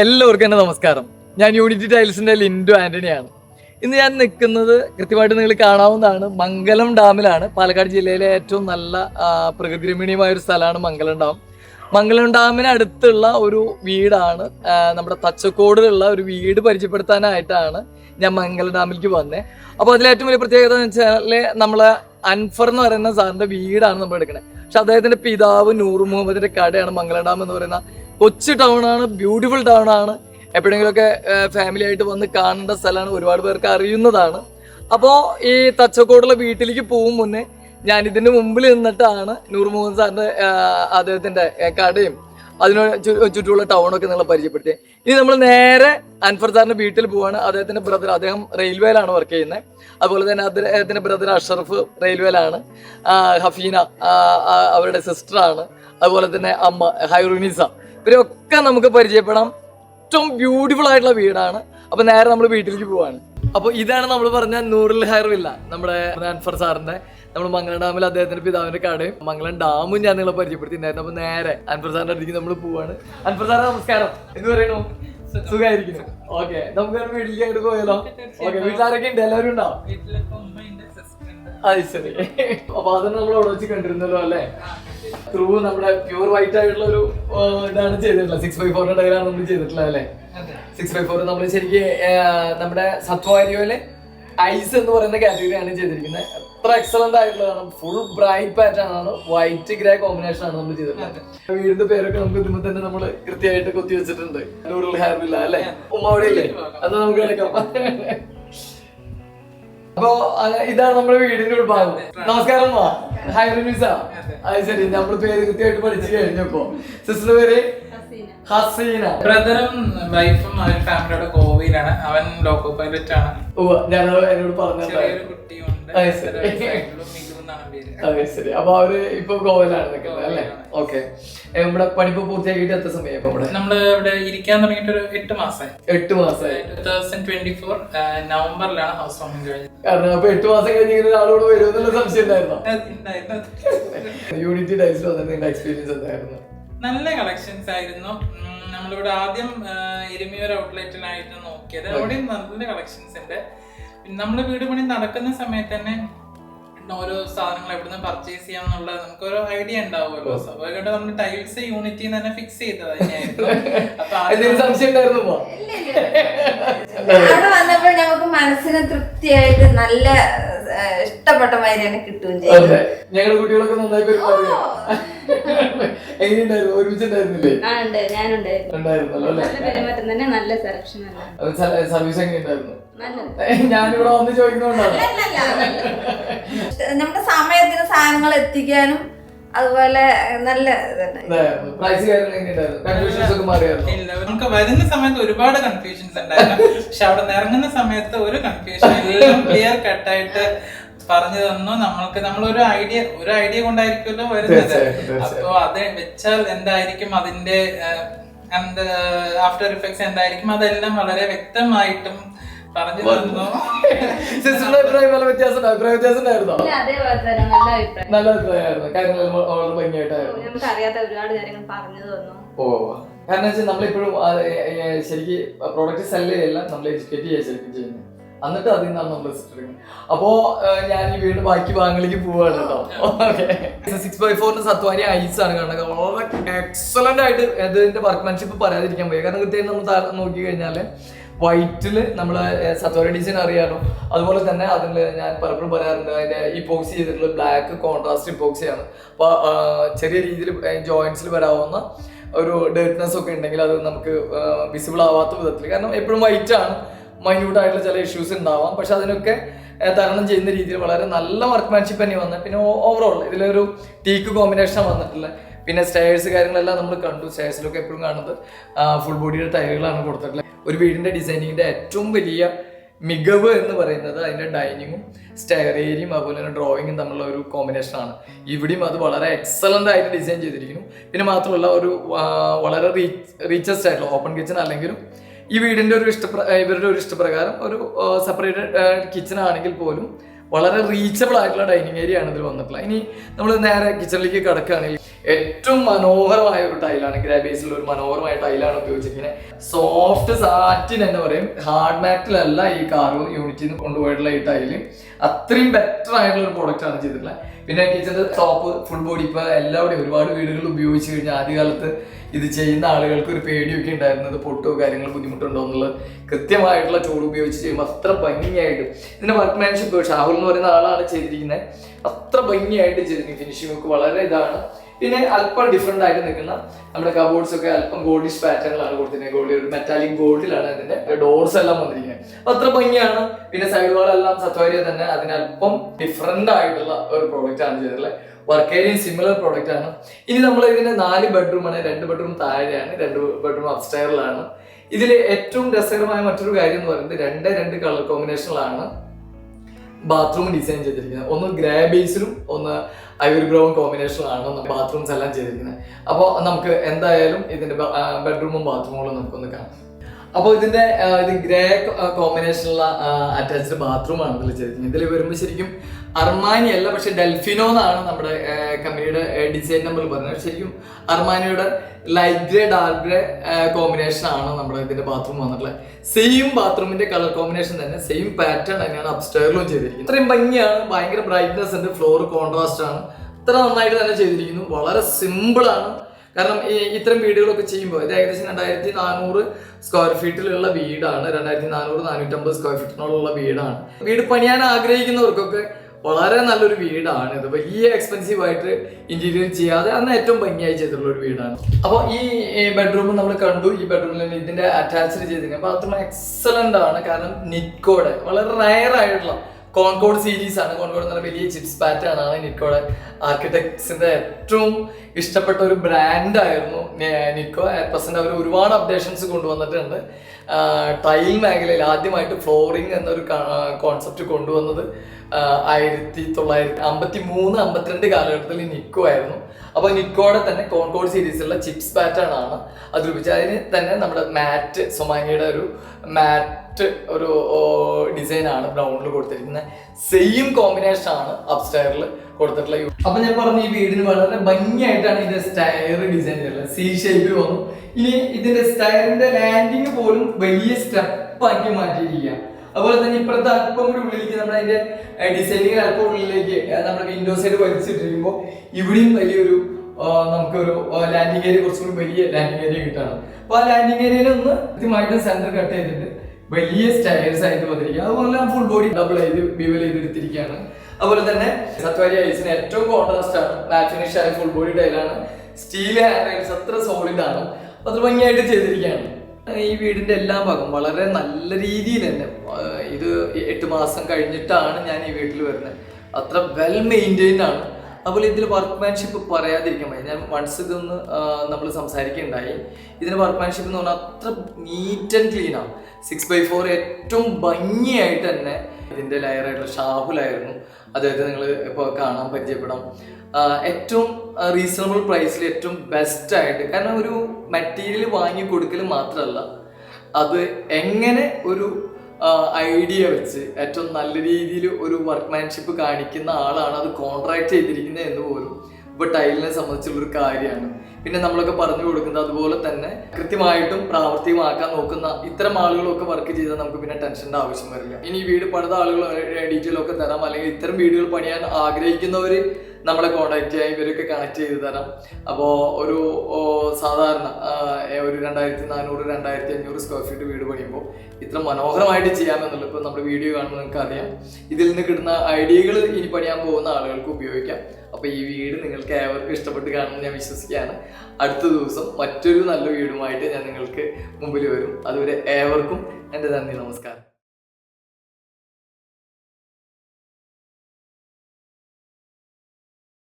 എല്ലാവർക്കും എന്റെ നമസ്കാരം. ഞാൻ യൂണിറ്റി ടൈൽസിന്റെ ലിൻഡു ആന്റണിയാണ് ഇന്ന് ഞാൻ നിൽക്കുന്നത് കൃത്യമായിട്ട് നിങ്ങൾ കാണാവുന്നതാണ് മംഗലം ഡാമിലാണ്. പാലക്കാട് ജില്ലയിലെ ഏറ്റവും നല്ല പ്രകൃതിരമണീയമായ പ്രകൃതി രമണീയമായ ഒരു സ്ഥലമാണ് മംഗലം ഡാം. മംഗലം ഡാമിനടുത്തുള്ള ഒരു വീടാണ് നമ്മുടെ തച്ചക്കോടിലുള്ള ഒരു വീട് പരിചയപ്പെടുത്താനായിട്ടാണ് ഞാൻ മംഗലം ഡാമിലേക്ക് വന്നത് അപ്പോൾ അതിലെ ഏറ്റവും വലിയ പ്രത്യേകത എന്ന് വെച്ചാൽ നമ്മളെ അൻഫർ എന്ന് പറയുന്ന സാറിന്റെ വീടാണ് നമ്മൾ എടുക്കുന്നത് പക്ഷെ അദ്ദേഹത്തിന്റെ പിതാവ് നൂർ മുഹമ്മദിന്റെ കടയാണ് മംഗലം ഡാം എന്ന് പറയുന്ന കൊച്ചു ടൗൺ ആണ് ബ്യൂട്ടിഫുൾ ടൗൺ ആണ്. എപ്പോഴെങ്കിലുമൊക്കെ ഫാമിലി ആയിട്ട് വന്ന് കാണേണ്ട സ്ഥലമാണ് ഒരുപാട് പേർക്ക് അറിയുന്നതാണ്. അപ്പോൾ ഈ തച്ചക്കോടുള്ള വീട്ടിലേക്ക് പോകും മുന്നേ ഞാൻ ഇതിന് മുമ്പിൽ നിന്നിട്ടാണ് നൂർമോഹൻ സാറിന്റെ അദ്ദേഹത്തിന്റെ കടയും അതിനോട് ചുറ്റുമുള്ള ടൗണൊക്കെ നിങ്ങളെ പരിചയപ്പെടുത്തി ഇനി നമ്മൾ നേരെ അൻഫർ സാറിന്റെ വീട്ടിൽ പോവാണ്. അദ്ദേഹത്തിന്റെ ബ്രദർ അദ്ദേഹം റെയിൽവേയിലാണ് വർക്ക് ചെയ്യുന്നത് അതുപോലെ തന്നെ അദ്ദേഹത്തിന്റെ ബ്രദർ അഷറഫ് റെയിൽവേയിലാണ്. ഹഫീന അവരുടെ സിസ്റ്ററാണ് അതുപോലെ തന്നെ അമ്മ ഹൈറുനിസ. ഇവരൊക്കെ നമുക്ക് പരിചയപ്പെടാം. ഏറ്റവും ബ്യൂട്ടിഫുൾ ആയിട്ടുള്ള വീടാണ്. അപ്പൊ നേരെ നമ്മൾ വീട്ടിലേക്ക് പോവാണ്. അപ്പൊ ഇതാണ് നമ്മൾ പറഞ്ഞ നൂറിൽ ഹയർവില്ല നമ്മുടെ അൻഫർ സാറിന്റെ നമ്മൾ മംഗളം ഡാമിൽ അദ്ദേഹത്തിന്റെ പിതാവിന്റെ കടയും മംഗളം ഡാമും ഞാൻ നിങ്ങളെ പരിചയപ്പെടുത്തിയിട്ടുണ്ടായിരുന്നു. അപ്പൊ നേരെ അൻഫർ സാറിന്റെ അടുത്തേക്ക് നമ്മൾ പോവാണ്. അൻഫർ സാറെ നമസ്കാരം. എന്ന് പറയുന്നു? സുഖമായിരിക്കുന്നു. ഓക്കെ. നമുക്ക് വീട്ടിലേക്ക് പോയാലോ? ഓക്കെ വീട്ടിലാരൊക്കെ ഉണ്ട്? എല്ലാവരും ഉണ്ടാവും അത് ശരി. അപ്പൊ അത് നമ്മൾ അവിടെ വെച്ച് കണ്ടിരുന്നല്ലോ അല്ലേ? ത്രൂ നമ്മുടെ പ്യൂർ വൈറ്റ് ആയിട്ടുള്ള ഒരു ഇതാണ് ചെയ്തിട്ടുള്ളത്. സിക്സ് ബൈ ഫോറിന്റെ ഡയലാണ് നമ്മൾ ചെയ്തിട്ടുള്ളത് അല്ലേ? സിക്സ് ബൈ ഫോർ നമ്മൾ ശരിക്കും നമ്മുടെ സത്വാരിയോയിലെ ഐസ് എന്ന് പറയുന്ന കാറ്റഗറിയാണ് ചെയ്തിരിക്കുന്നത്. എത്ര എക്സലന്റ് ആയിട്ടുള്ളതാണ് ഫുൾ ബ്രൈറ്റ് പാറ്റേൺ ആണ്. വൈറ്റ് ഗ്രേ കോമ്പിനേഷൻ ആണ് നമ്മൾ ചെയ്തിട്ടുള്ളത്. വീടിന്റെ പേരൊക്കെ നമുക്ക് ഇതിമ്പോ തന്നെ നമ്മൾ കൃത്യമായിട്ട് കൊത്തി വെച്ചിട്ടുണ്ട്. ഹാർ ഹെയർ ഇല്ല അല്ലേ? ഉമ്മ അവിടെ ഇല്ലേ? അത് നമുക്ക് കിടക്കാം അപ്പൊ ഇതാണ് നമ്മുടെ വീടിന്റെ ഉൾഭാഗം. നമസ്കാരം മാ ഹായ് റിമിസ അത്. ശരി നമ്മൾ പേര് കൃത്യമായിട്ട് പഠിച്ചു കഴിഞ്ഞപ്പോ സിസ്റ്റർ പേര്? ഹസീന. ബ്രദറും വൈഫും അവൻ ഫാമിലിയുടെ ഗോവയിലാണ്. അവൻ ലോക്കോ പൈലറ്റ് ആണ്. ഓ ഞാൻ എന്നോട് ചെറിയൊരു കുട്ടിയുണ്ട്. അത് ശരി. സൈഡിലും എന്നാണ് പേര്. അതെ ശരി. അപ്പൊ അവർ ഇപ്പൊ ഗോവയിലാണ് നിൽക്കുന്നത് അല്ലേ? ഓക്കെ. നമ്മുടെ പഠിപ്പ് പൂർത്തിയാക്കിയിട്ട് എത്ര സമയം ഇപ്പൊ ഇവിടെ? നമ്മൾ ഇവിടെ ഇരിക്കാൻ തുടങ്ങിയിട്ട് ഒരു എട്ട് മാസമായി എട്ട് മാസമായി ടൂ തൗസൻഡ് ട്വന്റി ഫോർ നവംബറിലാണ് ഹൗസ് വാമിംഗ് കഴിഞ്ഞത്. കാരണം അപ്പൊ എട്ട് മാസം കഴിഞ്ഞ് ഇങ്ങനെ ഒരാളോട് വരുമെന്നുള്ള സംശയം ഉണ്ടായിരുന്നോ ഉണ്ടായിരുന്നു. യൂണിറ്റി ഡൈസിൽ വന്നിട്ട് നിങ്ങളുടെ എക്സ്പീരിയൻസ് എന്തായിരുന്നു? നല്ല കളക്ഷൻസ് ആയിരുന്നു. നമ്മളിവിടെ ആദ്യം എരുമിയൊരു ഔട്ട്ലെറ്റിലായിരുന്നു നോക്കിയത്. അവിടെയും നല്ല കളക്ഷൻസ് ഉണ്ട്. പിന്നെ നമ്മൾ വീട് പണി നടക്കുന്ന സമയത്ത് തന്നെ ഓരോ സാധനങ്ങൾ എവിടെ നിന്ന് പർച്ചേസ് ചെയ്യാം എന്നുള്ള നമുക്കൊരു ഐഡിയ ഉണ്ടാവുമല്ലോ സ്വാഭാവികമായിട്ട് നമ്മൾ ടൈൽസ് യൂണിറ്റി തന്നെ ഫിക്സ് ചെയ്തത്? അവിടെ വന്നപ്പോൾ നമുക്ക് മനസ്സിന് തൃപ്തിയായിട്ട് നല്ല ഇഷ്ടപ്പെട്ട മാതിരി തന്നെ കിട്ടുകയും ചെയ്യും ഞങ്ങളുടെ കുട്ടികളൊക്കെ നന്നായി പെരുമാറിയോ? എങ്ങനെയുണ്ടായിരുന്നു? ഒരുമിച്ചുണ്ടായിരുന്നില്ലേ? ആ ഉണ്ട്. ഞാനുണ്ടായിരുന്നു. ഉണ്ടായിരുന്നല്ലോ അല്ലേ? നല്ല പെരുമാറ്റം തന്നെ നല്ല സെലക്ഷൻ അല്ല സർവീസ് എങ്ങനെയുണ്ടായിരുന്നു? നല്ലത്. ഞാനിവിടെ വന്ന് ചോദിക്കുന്നോണ്ടാണ്. നമ്മുടെ സമയത്തിന് സാധനങ്ങൾ എത്തിക്കാനും അതുപോലെ നല്ല പ്രൈസ് കാര്യങ്ങൾ എങ്ങനെയുണ്ടായിരുന്നു? കൺഫ്യൂഷൻസ് ഒക്കെ മാറിയായിരുന്നു? ഇല്ല നമുക്ക് വരുന്ന സമയത്ത് ഒരുപാട് കൺഫ്യൂഷൻസ് ഉണ്ടായിരുന്നു. പക്ഷെ അവിടെ നിന്ന് ഇറങ്ങുന്ന സമയത്ത് ഒരു കൺഫ്യൂഷൻ എല്ലാം ക്ലിയർ കട്ടായിട്ട് പറഞ്ഞു തന്നു നമ്മൾക്ക് നമ്മൾ ഒരു ഐഡിയ ഒരു ഐഡിയ കൊണ്ടായിരിക്കുമല്ലോ വരുന്നത്. അപ്പോ അത് വെച്ചാൽ എന്തായിരിക്കും അതിന്റെ ആഫ്റ്റർ ഇഫക്ട്സ് എന്തായിരിക്കും അതെല്ലാം വളരെ വ്യക്തമായിട്ടും പറഞ്ഞു തന്നു. സിസ്റ്ററിന്റെ അഭിപ്രായം നല്ല വ്യത്യാസം അഭിപ്രായ വ്യത്യാസം ഉണ്ടായിരുന്നോ? അതേപോലെ നല്ല അഭിപ്രായം. നല്ല അഭിപ്രായമായിരുന്നു. കാര്യങ്ങൾ വളരെ ഭംഗിയായിട്ടായിരുന്നു. നമുക്ക് അറിയാത്ത ഒരുപാട് കാര്യങ്ങൾ പറഞ്ഞു തന്നു. ഓ കാരണം വെച്ചാൽ നമ്മളിപ്പോഴും ശരിക്കും പ്രോഡക്റ്റ് സെല്ല് ചെയ്യല്ല നമ്മൾ എഡ്യൂക്കേറ്റ് ചെയ്യാൻ ശരിക്കും ചെയ്യുന്നത്. എന്നിട്ട് അതിൽ നിന്നാണ് നമ്മൾ എടുക്കുന്നത്. അപ്പോ ഞാൻ ഈ വീട് ബാക്കി വാങ്ങലേക്ക് പോവാണ് കേട്ടോ. സിക്സ് ബൈ ഫോറിന് സത്വാരി ഐസ് ആണ് കാണുന്നത്. വളരെ എക്സലന്റ് ആയിട്ട് അതിന്റെ വർക്ക്മാൻഷിപ്പ് പറയാതിരിക്കാൻ പോയി കാരണം കൃത്യമായി നമ്മൾ നോക്കി കഴിഞ്ഞാൽ വൈറ്റിൽ നമ്മൾ സത്വാരി ഡിസൈൻ അറിയാലോ. അതുപോലെ തന്നെ അതിൽ ഞാൻ പലപ്പോഴും പറയാറുണ്ട് അതിന്റെ ഇപ്പോക്സി ചെയ്തിട്ടുള്ള ബ്ലാക്ക് കോൺട്രാസ്റ്റ് ഇപ്പോക്സി ആണ്. അപ്പൊ ചെറിയ രീതിയിൽ ജോയിന്റ്സിൽ വരാവുന്ന ഒരു ഡേർട്ട്നെസ് ഒക്കെ ഉണ്ടെങ്കിൽ അത് നമുക്ക് വിസിബിൾ ആവാത്ത വിധത്തിൽ. കാരണം എപ്പോഴും വൈറ്റ് ആണ്. മൈന്യൂട്ട് ആയിട്ടുള്ള ചില ഇഷ്യൂസ് ഉണ്ടാവാം. പക്ഷെ അതിനൊക്കെ തരണം ചെയ്യുന്ന രീതിയിൽ വളരെ നല്ല വർക്ക്മാൻഷിപ്പ് തന്നെ വന്നത്. പിന്നെ ഓവറോൾ ഇതിലൊരു ടീക്ക് കോമ്പിനേഷൻ വന്നിട്ടുള്ളത്. പിന്നെ സ്റ്റേഴ്സ് കാര്യങ്ങളെല്ലാം നമ്മൾ കണ്ടു. സ്റ്റേഴ്സിലൊക്കെ എപ്പോഴും കാണുന്നത് ഫുൾ ബോഡിയുടെ ടയറുകളാണ് കൊടുത്തിട്ടുള്ളത്. ഒരു വീടിന്റെ ഡിസൈനിങ്ങിന്റെ ഏറ്റവും വലിയ മികവ് എന്ന് പറയുന്നത് അതിന്റെ ഡൈനിങ്ങും സ്റ്റെയർ ഏരിയയും അതുപോലെ തന്നെ ഡ്രോയിങ്ങും തമ്മിലുള്ള ഒരു കോമ്പിനേഷൻ ആണ്. ഇവിടെയും അത് വളരെ എക്സലന്റ് ആയിട്ട് ഡിസൈൻ ചെയ്തിരിക്കുന്നു. പിന്നെ മാത്രമല്ല ഒരു വളരെ വളരെ റീച്ചസ്റ്റ് ആയിട്ടുള്ള ഓപ്പൺ കിച്ചൺ അല്ലെങ്കിലും ഈ വീടിന്റെ ഒരു ഇഷ്ടപ്ര ഇവരുടെ ഒരു ഇഷ്ടപ്രകാരം ഒരു സെപ്പറേറ്റഡ് കിച്ചൺ ആണെങ്കിൽ പോലും വളരെ റീച്ചബിൾ ആയിട്ടുള്ള ഡൈനിങ് ഏരിയ ആണ് ഇതിൽ വന്നിട്ടുള്ളത്. ഇനി നമ്മൾ നേരെ കിച്ചണിലേക്ക് കിടക്കുകയാണെങ്കിൽ ഏറ്റവും മനോഹരമായ ഒരു ടൈലാണ് ഗ്രാബേസിലുള്ള ഒരു മനോഹരമായ ടൈലാണ് ഉപയോഗിച്ചിരിക്കുന്നത് സോഫ്റ്റ് സാറ്റിൻ എന്ന് പറയും. ഹാർഡ് മാറ്റിലല്ല ഈ കാറ് യൂണിറ്റിൽ കൊണ്ടുപോയിട്ടുള്ള ഈ ടൈൽ. അത്രയും ബെറ്റർ ആയിട്ടുള്ള ഒരു പ്രോഡക്റ്റ് ആണ് ചെയ്തിട്ടുള്ളത്. പിന്നെ കിച്ചന്റെ ടോപ്പ് ഫുൾ ബോഡി ഇപ്പൊ എല്ലാവിടെയും ഒരുപാട് വീടുകളിൽ ഉപയോഗിച്ച് കഴിഞ്ഞാൽ ആദ്യകാലത്ത് ഇത് ചെയ്യുന്ന ആളുകൾക്ക് ഒരു പേടിയൊക്കെ ഉണ്ടായിരുന്നത് പൊട്ടോ കാര്യങ്ങൾ ബുദ്ധിമുട്ടുണ്ടോ എന്നുള്ളത് കൃത്യമായിട്ടുള്ള ചൂട് ഉപയോഗിച്ച് ചെയ്യുമ്പോൾ അത്ര ഭംഗിയായിട്ട്. ഇതിന്റെ വർക്ക്മാൻഷിപ്പ് ഷാഹുൽ എന്ന് പറയുന്ന ആളാണ് ചെയ്തിരിക്കുന്നത്. അത്ര ഭംഗിയായിട്ട് ചെയ്തിരിക്കുന്നത്. ഫിനിഷിംഗ് ഒക്കെ വളരെ ഇതാണ്. പിന്നെ അല്പം ഡിഫറെന്റ് ആയിട്ട് നിൽക്കുന്ന നമ്മുടെ കബോർഡ്സ് ഒക്കെ അല്പം ഗോൾഡിഷ് പാറ്റേണിലാണ് കൊടുത്തിരിക്കുന്നത്. ഗോൾഡ് ഒരു മെറ്റാലിക് ഗോൾഡിലാണ് അതിന്റെ ഡോർസ് എല്ലാം വന്നിരിക്കുന്നത്. അപ്പൊ അത്ര ഭംഗിയാണ്. പിന്നെ സൈഡ് സൈഡുകളെല്ലാം സത്വാരിയ തന്നെ അതിന് അല്പം ഡിഫറെന്റ് ആയിട്ടുള്ള ഒരു പ്രോഡക്റ്റ് ആണ് ചെയ്തിട്ടുള്ളത്. വർക്ക് ഏരിയ സിമിലർ പ്രോഡക്റ്റ് ആണ്. ഇനി നമ്മൾ ഇതിന്റെ നാല് ബെഡ്റൂം ആണ് രണ്ട് ബെഡ്റൂം താഴെയാണ് രണ്ട് ബെഡ്റൂം അപ്സ്റ്റയറിലാണ് ഇതിൽ ഏറ്റവും രസകരമായ മറ്റൊരു കാര്യം എന്ന് പറയുന്നത് രണ്ട് രണ്ട് കളർ കോമ്പിനേഷനിലാണ് ബാത്റൂം ഡിസൈൻ ചെയ്തിരിക്കുന്നത്. ഒന്ന് ഗ്രേ ബേസിലും ഒന്ന് ഐവറി ബ്രൗൺ കോമ്പിനേഷനിലാണ് ബാത്റൂംസ് എല്ലാം ചെയ്തിരിക്കുന്നത്. അപ്പോൾ നമുക്ക് എന്തായാലും ഇതിന്റെ ബെഡ്റൂമും ബാത്റൂമുകളും നമുക്കൊന്ന് കാണാം. അപ്പോൾ ഇതിന്റെ ഇത് ഗ്രേ കോമ്പിനേഷനുള്ള അറ്റാച്ച്ഡ് ബാത്റൂം ആണ് ഇതിൽ ചെയ്തിരിക്കുന്നത് ഇതിൽ വരുമ്പോൾ ശരിക്കും അർമാനി അല്ല പക്ഷെ ഡെൽഫിനോ എന്നാണ് നമ്മുടെ കമ്പനിയുടെ ഡിസൈൻ നമ്പർ പറഞ്ഞത്. ശരിക്കും അർമാനിയുടെ light grey dark grey combination ആണ് നമ്മുടെ ഇതിന്റെ ബാത്റൂം വന്നിട്ടുള്ളത്. സെയിം ബാത്റൂമിന്റെ കളർ കോമ്പിനേഷൻ തന്നെ സെയിം പാറ്റേൺ തന്നെയാണ് അപ്സ്റ്റേറിലും ചെയ്തിരിക്കുന്നത്. ഇത്രയും ഭംഗിയാണ് ഭയങ്കര ബ്രൈറ്റ്നെസ് ഉണ്ട് ഫ്ലോർ കോൺട്രാസ്റ്റ് ആണ്. ഇത്ര നന്നായിട്ട് തന്നെ ചെയ്തിരിക്കുന്നു. വളരെ സിമ്പിൾ ആണ്. കാരണം ഈ ഇത്തരം വീടുകളൊക്കെ ചെയ്യുമ്പോൾ ഇത് ഏകദേശം രണ്ടായിരത്തി നാനൂറ് സ്ക്വയർ ഫീറ്റിലുള്ള വീടാണ്. രണ്ടായിരത്തി നാനൂറ് നാനൂറ്റമ്പത് സ്ക്വയർ ഫീറ്റിനോടുള്ള വീടാണ്. വീട് പണിയാൻ ആഗ്രഹിക്കുന്നവർക്കൊക്കെ വളരെ നല്ലൊരു വീടാണ്. ഇത് വലിയ എക്സ്പെൻസീവ് ആയിട്ട് ഇന്റീരിയർ ചെയ്യാതെ അന്ന് ഏറ്റവും ഭംഗിയായി ചെയ്തിട്ടുള്ള ഒരു വീടാണ്. അപ്പോൾ ഈ ബെഡ്റൂം നമ്മൾ കണ്ടു. ഈ ബെഡ്റൂമിൽ തന്നെ ഇതിന്റെ അറ്റാച്ച്ഡ് ചെയ്തിരിക്കുന്നത്. ബാത്റൂം എക്സലന്റ് ആണ്. കാരണം നിക്കോടെ വളരെ റയർ ആയിട്ടുള്ള കോൺകോഡ് സീരീസ് ആണ്. കോൺകോഡ് എന്ന് പറഞ്ഞ വലിയ ചിപ്സ് പാറ്റേൺ ആണ് നിക്കോടെ ആർക്കിടെക്ട്സിന്റെ ഏറ്റവും ഇഷ്ടപ്പെട്ട ഒരു ബ്രാൻഡ് ആയിരുന്നു നിക്കോ പ്രസന്റ് അവർ ഒരുപാട് അപ്ഡേഷൻസ് കൊണ്ടുവന്നിട്ടുണ്ട്. ടൈൽ മേഖലയിൽ ആദ്യമായിട്ട് ഫ്ലോറിംഗ് എന്നൊരു കോൺസെപ്റ്റ് കൊണ്ടുവന്നത് ആയിരത്തി തൊള്ളായിരത്തി അമ്പത്തി മൂന്ന് അമ്പത്തിരണ്ട് കാലഘട്ടത്തിൽ നിക്കോ ആയിരുന്നു. അപ്പോൾ നിക്കോടെ തന്നെ കോൺകോഡ് സീരീസിലുള്ള ചിപ്സ് പാറ്റേൺ ആണ്. അത് രൂപിച്ചത് അതിന് തന്നെ നമ്മുടെ മാറ്റ് സൊമാനിയുടെ ഒരു മാറ്റ് ഒരു ഡിസൈനാണ് ബ്രൗണിൽ കൊടുത്തിരിക്കുന്നത് സെയിം കോമ്പിനേഷൻ ആണ് അപ്സ്റ്റയറിൽ കൊടുത്തിട്ടുള്ള അപ്പൊ ഞാൻ പറഞ്ഞു ഈ വീടിന് വളരെ ഭംഗിയായിട്ടാണ് ഇതിന്റെ സ്റ്റയർ ഡിസൈൻ ചെയ്തിട്ടുള്ളത്. സി ഷേപ്പിൽ വന്നു. ഇനി ഇതിന്റെ സ്റ്റയറിന്റെ ലാൻഡിങ് പോലും വലിയ സ്റ്റെപ്പാക്കി മാറ്റിയിരിക്കുകയാണ്. മാറ്റിയിരിക്കുക അതുപോലെ തന്നെ ഇപ്പുറത്തെ അല്പം കൂടി ഉള്ളിലേക്ക് നമ്മുടെ അതിന്റെ ഡിസൈനിങ് അല്പം ഉള്ളിലേക്ക് നമ്മുടെ വിൻഡോ സൈഡ് വലിച്ചിട്ടിരിക്കുമ്പോൾ ഇവിടെയും വലിയൊരു നമുക്കൊരു ലാൻഡിങ് ഏരിയ കുറച്ചുകൂടി വലിയ ലാൻഡിങ് ഏരിയ കിട്ടണം. അപ്പൊ ആ ലാൻഡിങ് ഏരിയയിൽ ഒന്ന് കൃത്യമായിട്ട് സെന്റർ കട്ട് ചെയ്തിട്ട് വലിയ സ്റ്റൈൽസ് ആയിട്ട് വന്നിരിക്കുക. അതുപോലെ ഫുൾ ബോഡി ഡബിൾ ചെയ്ത് ബിവൽ ചെയ്തെടുത്തിരിക്കുകയാണ്. അതുപോലെ തന്നെ സത്വാരി ഐസിന് ഏറ്റവും കോൺട്രാസ്റ്റ് ആണ്. മാറ്റ് ആയ ഫുൾ ബോഡി ടൈലാണ് സ്റ്റീൽ ഹാൻഡ് അത്ര സോളിഡ് ആണ്. അത്ര ഭംഗിയായിട്ട് ചെയ്തിരിക്കുകയാണ്. ഈ വീടിന്റെ എല്ലാ ഭാഗം വളരെ നല്ല രീതിയിൽ തന്നെ ഇത് എട്ട് മാസം കഴിഞ്ഞിട്ടാണ് ഞാൻ ഈ വീട്ടിൽ വരുന്നത്. അത്ര വെൽ മെയിന്റെയിൻഡ് ആണ്. അതുപോലെ ഇതിൽ വർക്ക്മാൻഷിപ്പ് പറയാതിരിക്കാൻ വയ്യ. ഞാൻ വൺസ് ഇതൊന്ന് നമ്മൾ സംസാരിക്കുകയുണ്ടായി. ഇതിന് വർക്ക്മാൻഷിപ്പ് എന്ന് പറഞ്ഞാൽ അത്ര നീറ്റ് ആൻഡ് ക്ലീൻ ആണ് സിക്സ് ബൈ ഫോർ ഏറ്റവും ഭംഗിയായിട്ട് തന്നെ ഇതിന്റെ ലയറായിട്ടുള്ള ഷാഹുലായിരുന്നു അതായത് നിങ്ങൾ ഇപ്പോൾ കാണാൻ പരിചയപ്പെടാം. ഏറ്റവും റീസണബിൾ പ്രൈസിൽ ഏറ്റവും ബെസ്റ്റ് ആയിട്ട് കാരണം ഒരു മെറ്റീരിയൽ വാങ്ങി കൊടുക്കൽ മാത്രമല്ല അത് എങ്ങനെ ഒരു ഐഡിയ വെച്ച് ഏറ്റവും നല്ല രീതിയിൽ ഒരു വർക്ക്മാൻഷിപ്പ് കാണിക്കുന്ന ആളാണ് അത് കോൺട്രാക്ട് ചെയ്തിരിക്കുന്നത് എന്ന് പോലും. ഇപ്പൊ ടൈലിനെ സംബന്ധിച്ചുള്ള ഒരു കാര്യമാണ്. പിന്നെ നമ്മളൊക്കെ പറഞ്ഞു കൊടുക്കുന്നത് അതുപോലെ തന്നെ കൃത്യമായിട്ടും പ്രാവർത്തികമാക്കാൻ നോക്കുന്ന ഇത്തരം ആളുകളൊക്കെ വർക്ക് ചെയ്താൽ നമുക്ക് പിന്നെ ടെൻഷന്റെ ആവശ്യം വരില്ല. ഇനി വീട് പണിത ആളുകൾ ഡീറ്റെയിൽ ഒക്കെ തരാം. അല്ലെങ്കിൽ ഇത്തരം വീടുകൾ പണിയാൻ ആഗ്രഹിക്കുന്നവര് നമ്മളെ കോൺടാക്ട് ചെയ്യാം ഇവരൊക്കെ കണക്ട് ചെയ്ത് തരാം. അപ്പോൾ ഒരു സാധാരണ ഒരു രണ്ടായിരത്തി നാനൂറ് രണ്ടായിരത്തി അഞ്ഞൂറ് സ്ക്വയർ ഫീറ്റ് വീട് പണിയുമ്പോൾ ഇത്ര മനോഹരമായിട്ട് ചെയ്യാമെന്നുള്ളത് ഇപ്പോൾ നമ്മുടെ വീഡിയോ കാണുമ്പോൾ നിങ്ങൾക്ക് അറിയാം ഇതിൽ നിന്ന് കിട്ടുന്ന ഐഡിയകൾ ഇനി പണിയാൻ പോകുന്ന ആളുകൾക്ക് ഉപയോഗിക്കാം. അപ്പോൾ ഈ വീട് നിങ്ങൾക്ക് ഏവർക്കും ഇഷ്ടപ്പെട്ട് കാണുമെന്ന് ഞാൻ വിശ്വസിക്കുകയാണ്. അടുത്ത ദിവസം മറ്റൊരു നല്ല വീടുമായിട്ട് ഞാൻ നിങ്ങൾക്ക് മുമ്പിൽ വരും. അതുവരെ ഏവർക്കും എന്റെ നന്ദി നമസ്കാരം.